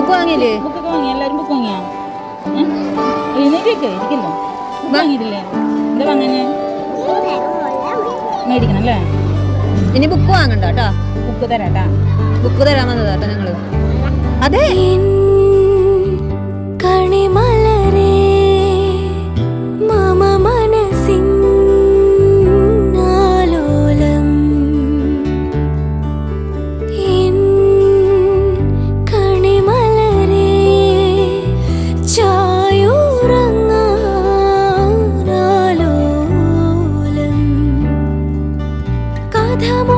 വാങ്ങിയില്ലേ? ബുക്കൊക്കെ വാങ്ങി. എല്ലാവരും ബുക്ക് വാങ്ങിയാ? എഴുന്നേറ്റ് ഇരിക്കില്ല. ബുക്ക് വാങ്ങിയിട്ടില്ലേ? എന്താ വാങ്ങാന്? മേടിക്കണം അല്ലേ? ഇനി ബുക്ക് വാങ്ങണ്ട കേട്ടോ. ബുക്ക് തരാട്ടാ ബുക്ക് തരാൻ വന്നതാ കേട്ടോ ഞങ്ങൾ. അതെ. 다